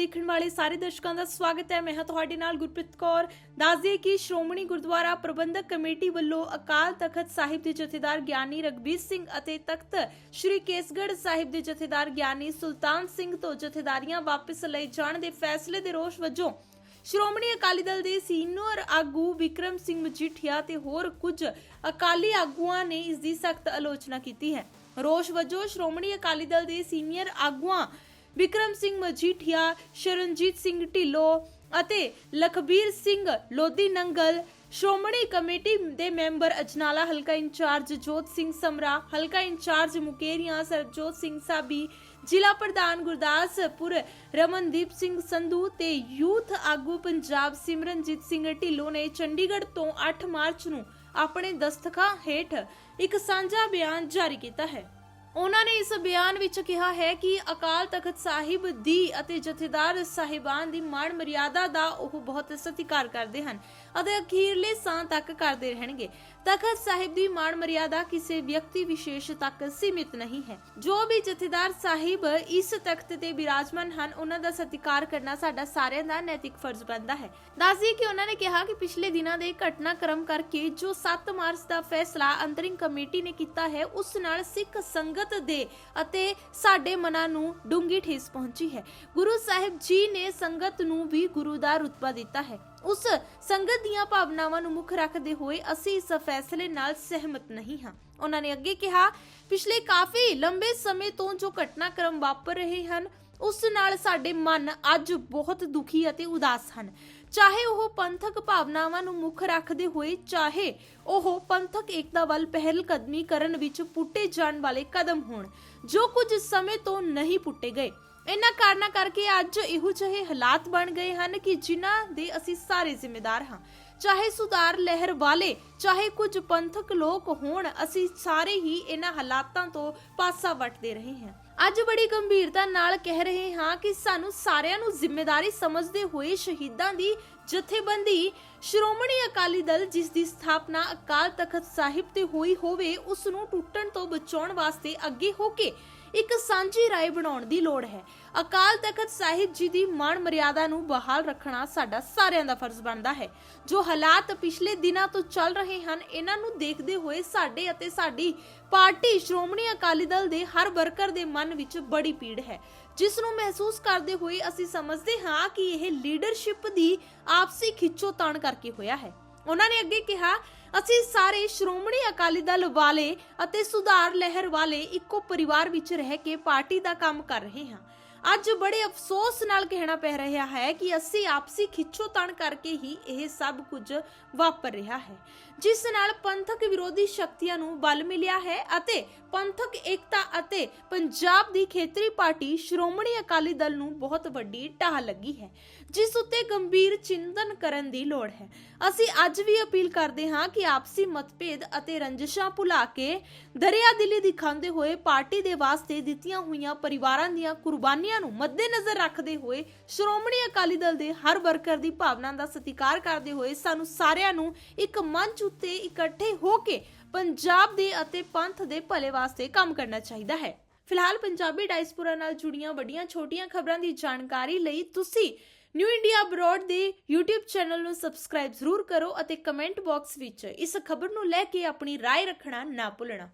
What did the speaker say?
ਦੇਖਣ ਵਾਲੇ ਸਾਰੇ ਦਰਸ਼ਕਾਂ ਦਾ ਸਵਾਗਤ ਹੈ। ਮੈਂ ਹਾਂ ਤੁਹਾਡੇ ਨਾਲ ਗੁਰਪ੍ਰੀਤ ਕੌਰ। ਦੱਸ ਕਿ ਸ਼੍ਰੋਮਣੀ ਗੁਰਦੁਆਰਾ ਪ੍ਰਬੰਧਕ ਕਮੇਟੀ ਵੱਲੋਂ ਅਕਾਲ ਤਖਤ ਸਾਹਿਬ ਦੇ ਜਥੇਦਾਰ ਗਿਆਨੀ ਰਗਬੀਰ ਸਿੰਘ ਅਤੇ ਤਖਤ ਸ੍ਰੀ ਕੇਸਗੜ੍ਹ ਸਾਹਿਬ ਦੇ ਜਥੇਦਾਰ ਗਿਆਨੀ ਸੁਲਤਾਨ ਸਿੰਘ ਤੋਂ ਜਥੇਦਾਰੀਆਂ ਵਾਪਸ ਲਏ ਜਾਣ ਦੇ ਫੈਸਲੇ ਦੇ ਰੋਸ ਵਜੋਂ ਸ਼੍ਰੋਮਣੀ ਅਕਾਲੀ ਦਲ ਦੇ ਸੀਨੀਅਰ ਆਗੂ ਵਿਕਰਮ ਸਿੰਘ ਮਜੀਠੀਆ ਤੇ ਹੋਰ ਕੁਝ ਅਕਾਲੀ ਆਗੂਆਂ ਨੇ ਇਸ ਦੀ ਸਖਤ ਆਲੋਚਨਾ ਕੀਤੀ ਹੈ। ਰੋਸ਼ ਵਜੋਂ ਸ਼੍ਰੋਮਣੀ ਅਕਾਲੀ ਦਲ ਦੇ ਸੀਨੀਅਰ ਆਗੂਆਂ ਵਿਕਰਮ ਸਿੰਘ ਮਜੀਠੀਆ, ਸ਼ਰਨਜੀਤ ਸਿੰਘ ਢਿੱਲੋਂ ਅਤੇ ਲਖਬੀਰ ਸਿੰਘ ਲੋਧੀ ਨੰਗਲ। ਸ਼੍ਰੋਮਣੀ ਕਮੇਟੀ ਦੇ ਮੈਂਬਰ ਅਜਨਾਲਾ, ਹਲਕਾ ਇੰਚਾਰਜ ਜੋਤ ਸਿੰਘ ਸਮਰਾ, ਹਲਕਾ ਇੰਚਾਰਜ ਮੁਕੇਰੀਆਂ, ਸਰਜੋਤ ਸਿੰਘ ਸਾਬੀ, ਜ਼ਿਲ੍ਹਾ ਪ੍ਰਧਾਨ ਗੁਰਦਾਸਪੁਰ ਰਮਨਦੀਪ ਸਿੰਘ ਸੰਧੂ ਤੇ ਯੂਥ ਆਗੂ ਪੰਜਾਬ ਸਿਮਰਨਜੀਤ ਸਿੰਘ ਢਿੱਲੋਂ ਨੇ ਚੰਡੀਗੜ੍ਹ ਤੋਂ 8 ਮਾਰਚ ਨੂੰ ਆਪਣੇ ਦਸਤਖਤਾਂ ਹੇਠ ਇੱਕ ਸਾਂਝਾ ਬਿਆਨ ਜਾਰੀ ਕੀਤਾ ਹੈ। ਉਹਨਾਂ ਨੇ ਇਸ ਬਿਆਨ ਵਿੱਚ ਕਿਹਾ ਹੈ ਕਿ ਅਕਾਲ ਤਖਤ ਸਾਹਿਬ ਦੀ ਅਤੇ ਜਥੇਦਾਰ ਸਾਹਿਬਾਨ ਦੀ ਮਾਣ ਮਰਿਆਦਾ ਦਾ ਉਹ ਬਹੁਤ ਸਤਿਕਾਰ ਕਰਦੇ ਹਨ ਅਤੇ ਅਖੀਰਲੇ ਸਾਹ ਤੱਕ ਕਰਦੇ ਰਹਿਣਗੇ। ਤਖਤ ਸਾਹਿਬ ਦੀ ਮਾਣ ਮਰਿਆਦਾ ਕਿਸੇ ਵਿਅਕਤੀ ਵਿਸ਼ੇਸ਼ ਤੱਕ ਸੀਮਿਤ ਨਹੀਂ ਹੈ। ਜੋ ਵੀ ਜਥੇਦਾਰ ਸਾਹਿਬ ਇਸ ਤਖਤ ਤੇ ਬਿਰਾਜਮਾਨ ਹਨ, ਉਹਨਾਂ ਦਾ ਸਤਿਕਾਰ ਕਰਨਾ ਸਾਡਾ ਸਾਰਿਆਂ ਦਾ ਨੈਤਿਕ ਫਰਜ਼ ਬਣਦਾ ਹੈ। ਦੱਸਦੀ ਕਿ ਉਹਨਾਂ ਨੇ ਕਿਹਾ ਕਿ ਪਿਛਲੇ ਦਿਨਾਂ ਦੇ ਘਟਨਾਕ੍ਰਮ ਕਰਕੇ ਜੋ 7 ਮਾਰਚ ਦਾ ਫੈਸਲਾ ਅੰਤਰਿੰਗ ਕਮੇਟੀ ਨੇ ਕੀਤਾ ਹੈ, ਉਸ ਨਾਲ ਸਿੱਖ ਸੰਗਤ ਦੇ ਅਤੇ ਸਾਡੇ ਮਨਾਂ ਨੂੰ ਡੂੰਗੀ ਠੇਸ ਪਹੁੰਚੀ ਹੈ। ਗੁਰੂ ਸਾਹਿਬ ਜੀ ਨੇ ਸੰਗਤ ਨੂੰ ਵੀ ਗੁਰੂ ਦਾ ਰੁਤਬਾ ਦਿੱਤਾ ਹੈ। ਉਸ ਸੰਗਤ ਦੀਆਂ ਭਾਵਨਾਵਾਂ ਨੂੰ ਮੁੱਖ ਰੱਖਦੇ ਹੋਏ ਅਸੀਂ ਇਸ ਫੈਸਲੇ ਨਾਲ ਸਹਿਮਤ ਨਹੀਂ ਹਾਂ। ਉਹਨਾਂ ਨੇ ਅੱਗੇ ਕਿਹਾ, ਪਿਛਲੇ ਕਾਫੀ ਲੰਬੇ ਸਮੇਂ ਤੋਂ ਜੋ ਘਟਨਾਕ੍ਰਮ ਵਾਪਰ ਰਹੇ ਹਨ, ਉਸ ਨਾਲ ਸਾਡੇ ਮਨ ਅੱਜ ਬਹੁਤ ਦੁਖੀ ਅਤੇ ਉਦਾਸ ਹਨ। ਚਾਹੇ ਉਹ ਪੰਥਕ ਭਾਵਨਾਵਾਂ ਨੂੰ ਮੁੱਖ ਰੱਖਦੇ ਹੋਏ, ਚਾਹੇ ਉਹ ਪੰਥਕ ਏਕਤਾ ਵੱਲ ਪਹਿਲ ਕਦਮੀ ਕਰਨ ਵਿੱਚ ਪੁੱਟੇ ਜਾਣ ਵਾਲੇ ਕਦਮ ਹੋਣ, ਜੋ ਕੁਝ ਸਮੇਂ ਤੋਂ ਨਹੀਂ ਪੁੱਟੇ ਗਏ। ਇਹਨਾਂ ਕਾਰਨਾਂ ਕਰਕੇ ਅੱਜ ਇਹੋ ਜਿਹੇ ਹਾਲਾਤ ਬਣ ਗਏ ਹਨ ਕਿ ਜਿਨ੍ਹਾਂ ਦੇ ਅਸੀਂ ਸਾਰੇ ਜ਼ਿੰਮੇਦਾਰ ਹਾਂ। ਚਾਹੇ ਸੁਧਾਰ ਲਹਿਰ ਵਾਲੇ, ਚਾਹੇ ਕੁਝ ਪੰਥਕ ਲੋਕ ਹੋਣ, ਅਸੀਂ ਸਾਰੇ ਹੀ ਇਹਨਾਂ ਹਾਲਾਤਾਂ ਤੋਂ ਪਾਸਾ ਵੱਟਦੇ ਰਹੇ ਹਾਂ। ਅੱਜ ਬੜੀ ਗੰਭੀਰਤਾ ਨਾਲ ਕਹਿ ਰਹੇ ਹਾਂ ਕਿ ਸਾਨੂੰ ਸਾਰਿਆਂ ਨੂੰ ਜ਼ਿੰਮੇਵਾਰੀ ਸਮਝਦੇ ਹੋਏ ਸ਼ਹੀਦਾਂ ਦੀ ਜਥੇਬੰਦੀ ਸ਼੍ਰੋਮਣੀ ਅਕਾਲੀ ਦਲ ਜਿਸ ਦੀ ਸਥਾਪਨਾ ਅਕਾਲ ਤਖਤ ਸਾਹਿਬ ਤੇ ਹੋਈ ਹੋਵੇ, ਉਸ ਨੂੰ ਟੁੱਟਣ ਤੋਂ ਬਚਾਉਣ ਵਾਸਤੇ ਅੱਗੇ ਹੋ ਕੇ ਇੱਕ ਸਾਂਝੀ ਰਾਏ ਬਣਾਉਣ ਦੀ ਲੋੜ ਹੈ। ਅਕਾਲ ਤਖਤ ਸਾਹਿਬ ਜੀ ਦੀ ਮਾਣ ਮਰਿਆਦਾ ਨੂੰ ਬਹਾਲ ਰੱਖਣਾ ਸਾਡਾ ਸਾਰਿਆਂ ਦਾ ਫਰਜ਼ ਬਣਦਾ ਹੈ। ਜੋ ਹਾਲਾਤ ਪਿਛਲੇ ਦਿਨਾਂ ਤੋਂ ਚੱਲ ਰਹੇ ਹਨ, ਇਹਨਾਂ ਨੂੰ ਦੇਖਦੇ ਹੋਏ ਸਾਡੇ ਅਤੇ ਸਾਡੀ ਪਾਰਟੀ ਸ਼੍ਰੋਮਣੀ ਅਕਾਲੀ ਦਲ ਦੇ ਹਰ ਵਰਕਰ ਦੇ ਮਨ ਵਿੱਚ ਬੜੀ ਪੀੜ ਹੈ। ਜਿਸ ਨੂੰ ਮਹਿਸੂਸ ਕਰਦੇ ਹੋਏ ਅਸੀਂ ਸਮਝਦੇ ਹਾਂ ਕਿ ਇਹ ਲੀਡਰਸ਼ਿਪ ਦੀ ਆਪਸੀ ਖਿੱਚੋਤਾਣ ਕਰਕੇ ਹੋਇਆ ਹੈ। ਉਹਨਾਂ ਨੇ ਅੱਗੇ ਕਿਹਾ, ਅਸੀਂ ਸਾਰੇ ਸ਼੍ਰੋਮਣੀ ਅਕਾਲੀ ਦਲ ਵਾਲੇ ਅਤੇ ਸੁਧਾਰ ਲਹਿਰ ਵਾਲੇ ਇੱਕੋ ਪਰਿਵਾਰ ਵਿੱਚ ਰਹਿ ਕੇ ਪਾਰਟੀ ਦਾ ਕੰਮ ਕਰ ਰਹੇ ਹਾਂ। ਅੱਜ ਬੜੇ ਅਫਸੋਸ ਨਾਲ ਕਹਿਣਾ ਪੈ ਰਿਹਾ ਹੈ ਕਿ ਅਸੀਂ ਆਪਸੀ ਖਿੱਚੋਤਾਣ ਕਰਕੇ ਹੀ ਇਹ ਸਭ ਕੁਝ ਵਾਪਰ ਰਿਹਾ ਹੈ। ਜਿਸ ਨਾਲ ਪੰਥਕ ਵਿਰੋਧੀ ਸ਼ਕਤੀਆਂ ਨੂੰ ਬਲ ਮਿਲਿਆ ਹੈ ਅਤੇ ਪੰਥਕ ਏਕਤਾ ਅਤੇ ਪੰਜਾਬ ਦੀ ਖੇਤਰੀ ਪਾਰਟੀ ਸ਼੍ਰੋਮਣੀ ਅਕਾਲੀ ਦਲ ਨੂੰ ਬਹੁਤ ਵੱਡੀ ਢਾਹ ਲੱਗੀ ਹੈ, ਜਿਸ ਉੱਤੇ ਗੰਭੀਰ ਚਿੰਤਨ ਕਰਨ ਦੀ ਲੋੜ ਹੈ। ਅਸੀਂ ਅੱਜ ਵੀ ਅਪੀਲ ਕਰਦੇ ਹਾਂ ਕਿ ਆਪਸੀ ਮਤਭੇਦ ਅਤੇ ਰੰਜਿਸ਼ਾਂ ਭੁਲਾ ਕੇ ਦਰਿਆ ਦਿਲੀ ਦਿਖਾਉਂਦੇ ਹੋਏ ਪਾਰਟੀ ਦੇ ਵਾਸਤੇ ਦਿੱਤੀਆਂ ਹੋਈਆਂ ਪਰਿਵਾਰਾਂ ਦੀਆਂ ਕੁਰਬਾਨੀਆਂ ਨੂੰ ਮੱਦੇਨਜ਼ਰ ਰੱਖਦੇ ਹੋਏ ਸ਼੍ਰੋਮਣੀ ਅਕਾਲੀ ਦਲ ਦੇ ਹਰ ਵਰਕਰ ਦੀ ਭਾਵਨਾ ਦਾ ਸਤਿਕਾਰ ਕਰਦੇ ਹੋਏ ਸਾਨੂੰ ਸਾਰਿਆਂ ਨੂੰ ਇੱਕ ਮੰਚ ਉੱਤੇ ਇਕੱਠੇ ਹੋ ਕੇ ਪੰਜਾਬ ਦੇ ਅਤੇ ਪੰਥ ਦੇ ਭਲੇ ਵਾਸਤੇ ਕੰਮ ਕਰਨਾ ਚਾਹੀਦਾ ਹੈ ਫਿਲਹਾਲ ਪੰਜਾਬੀ ਡਾਇਸਪੋਰਾ ਨਾਲ ਜੁੜੀਆਂ ਵੱਡੀਆਂ ਛੋਟੀਆਂ ਖਬਰਾਂ ਦੀ ਜਾਣਕਾਰੀ ਲਈ ਤੁਸੀਂ ਨਿਊ ਇੰਡੀਆ ਅਬਰੋਡ ਦੇ YouTube ਚੈਨਲ ਨੂੰ ਸਬਸਕ੍ਰਾਈਬ ਜ਼ਰੂਰ ਕਰੋ ਅਤੇ ਕਮੈਂਟ ਬਾਕਸ ਵਿੱਚ ਇਸ ਖਬਰ ਨੂੰ ਲੈ ਕੇ ਆਪਣੀ رائے ਰੱਖਣਾ ਨਾ ਭੁੱਲਣਾ